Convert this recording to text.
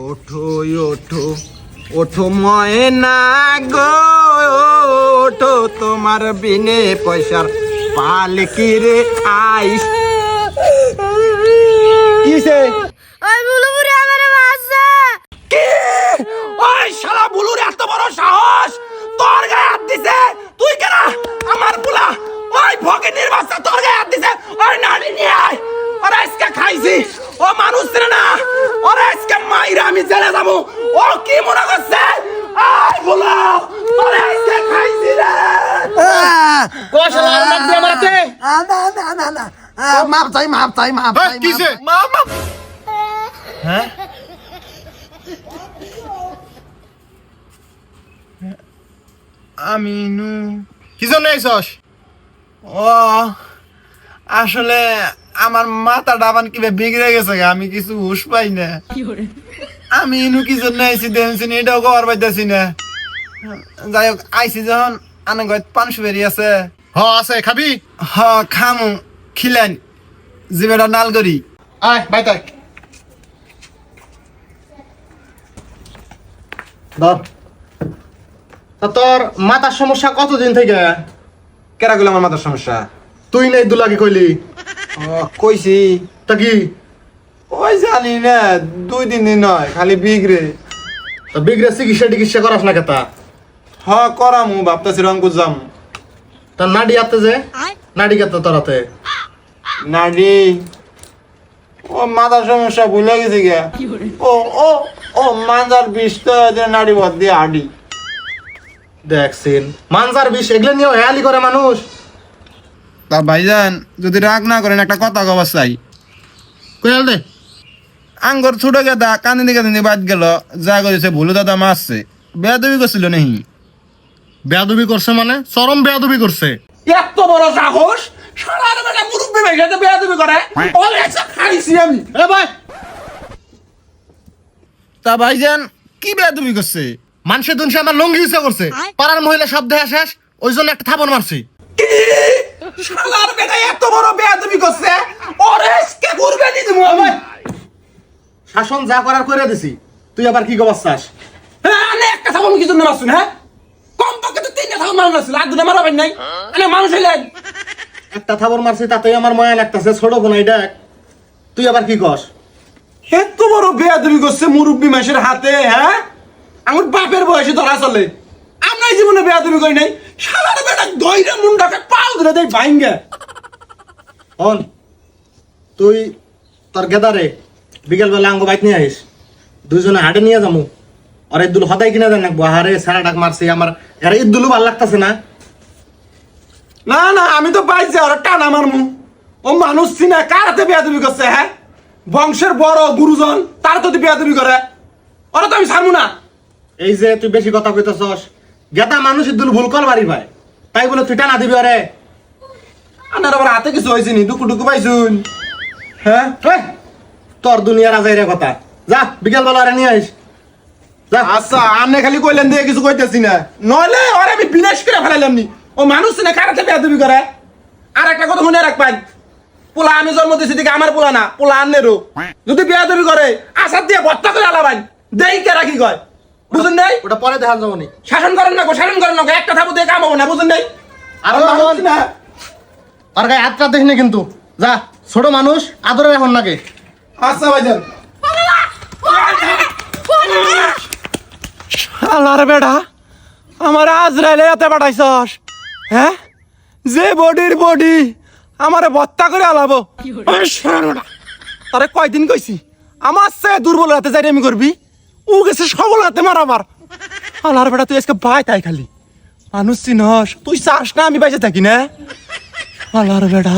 ওঠো ওঠো। ওঠো ময়না গো ওঠো তোমার বিনে পয়সার পালকি রে আইস। কিসে? ওই বুলুবুরি আমারে মারছে কি? ওই শালা বুলুর এত বড় সাহস! তোর গায়ে হাত দিছে। তুই কেন আমার বুলা। ওই ভগিনীর বাচ্চা তোর গায়ে হাত দিছে। ওই নাড়ি নিয়ে আয় ওরা আজকে খাইছি ও মানুষ ছিল না ওরা আজকে মাইরা আমি যাব ও কি মনে করছে? আয় বুলা খাইছি রে। দিয়ে মারতে না না না না মাপ চাই মাপ চাই মাপ চাই কিসে? মামা আমিনু। কি জন্য আইছস ও আসলে আমার মাথা ডাবান কীভাবে বিগড়ে গেছে গা, আমি কিছু হুশ পাই না। আমি ইনু কি জন্য আইছি দেখছি না এটাও কবার পাইতেছি না। যাই হোক আইছি যখন আনা গত পাঁচশো বেরি আছে। হ আছে খাবি? হ খামু খিলেন জিবেটা নাল করি। আয় বাই তাক। ধর। তোর মাথার সমস্যা কতদিন থেকে? কেরা গেল আমার মাথার সমস্যা? তুই নেই দুলাকি কইলি? কইছি। তা কি? ওই জানি না দুই দিন দিন নয় খালি বিগড়ে। তা বিগড়ে চিকিৎসা টিকিৎসা করাস না কেতা? হ করামু ভাবতেছি রংপুর যাম। তা নাডি আতে যে? নাডি কেতা তোরাতে নাডি? ও মাথার সমস্যা ভুলে গেছে গে। ও ও ও মাজার বিষ তো নাড়ি ভর দিয়ে আডি দেখছিন মানজার বিষ এগুলো নিয়ে হেয়ালি করে মানুষ। তা ভাইজান যদি রাগ না করেন একটা কথা কবার চাই। কইল দে। আঙ্গর ছোট গেদা দিকে কান্দি বাদ গেল যা করেছে ভুলু দাদা মারছে। বেয়াদবি করছিল নেহি বেয়াদবি করছে মানে? চরম বেয়াদবি করছে। এত বড় সাহস? সারার বেলা মুরব্বী মেঘাতে বেয়াদবি করে। ওর একটা খাইছি আমি। এ ভাই! তা ভাইজান কি বেয়াদবি করছে? মানুষের দুনসে আমার লঙ্গি ইচ্ছা করছে। পাড়ার মহিলা সব দেহা শেষ ওই জন্য একটা থাপন মারছি। শালার বেটা এত বড় বেয়াদবি করছে? ওরে আজকে ঘুরবে দি দিমু আমি শাসন যা করার করে দিছি তুই আবার কি কবার চাস হ্যাঁ আনে একটা থাকুন কি জন্য মারছুন হ্যাঁ? কম পক্ষে তো তিনটা থাকুন মারুন আসছিল আর দুটা মারাবেন নাই। আনে মানুষ হইলেন। একটা থাপর মারছি তাতেই আমার ময়া লাগতাছে ছোট বোনাই ডাক তুই আবার কি কস? এত বড় বেয়াদবি করছে মুরব্বী মাসের হাতে হ্যাঁ? আমার বাপের বয়সে ধরা চলে। আমরা জীবনে বেয়াদবি করি নাই। শালার বেটা দইরা মুন্ডাকে পাও ধরে দেয় ভাঙ্গে হন তুই তোর গেদারে বিকেল বেলা আঙ্গ বাইক নিয়ে আইস। দুইজনে হাটে নিয়ে যাব আর ইদুল হদাই কিনা দেন নাকবো। হারে সারা ডাক মারছি। আমার এর ইদুলও ভালো লাগতাছে না। না না আমি তো পাইছি আর টানা মারমু। ও মানুষ চিনা কার হাতে বেয়াদবি করছে হ্যাঁ? বংশের বড় গুরুজন তার তো বেয়াদবি করে। ওরা তো আমি ছাড়মু না। এই যে তুই বেশি কথা কইতেছস গেদা মানুষ ইদুল ভুল কর বাড়ি ভাই তাই বলে তুই টানা দিবি আরে। আনার আবার হাতে কিছু হয়েছে নি দুকু টুকু পাইছুন। হ্যাঁ? তোর দুনিয়ার আজাইরে কথা। যা বিকেল বেলা আরে নিয়ে আইস। যা। আচ্ছা আনে খালি কইলেন দিয়ে কিছু কইতেছি না। নইলে ওরে আমি বিনাশ করে ফেলাইলাম নি। ও মানুষ চিনা কার হাতে বেয়াদবি করে? আর একটা কথা মনে রাখবেন পোলা আমি জন্ম দিয়েছি দিকে আমার পোলা না পোলা আন্নেরও। যদি বেয়াদবি করে আসার দিয়ে ভত্তা করে আলাবান দেই কে রাখি কয়? বুঝুন নাই? ওটা পরে দেখা যাব নি। শাসন করেন না গো শাসন করেন না গো একটা থাবু দিয়ে কাম হব না বুঝুন নাই? আর আর না। আর গায়ে হাতটা দেখ না কিন্তু। যা ছোট মানুষ আদরের এখন নাকি। আচ্ছা ভাইজান আল্লাহর বেটা আমার আজরাইলে এতে পাঠাইছস হ্যাঁ? যে বডির বডি আমারে বত্তা করে আলাবো। তারে কয়দিন কইছি আমার সে দুর্বল হাতে যাই আমি করবি ও গেছে সবল হাতে মার আমার আল্লাহর বেটা তুই আজকে ভাই তাই খালি। মানুষ চিনস তুই চাস না আমি বাইজে থাকি না? আল্লাহর বেটা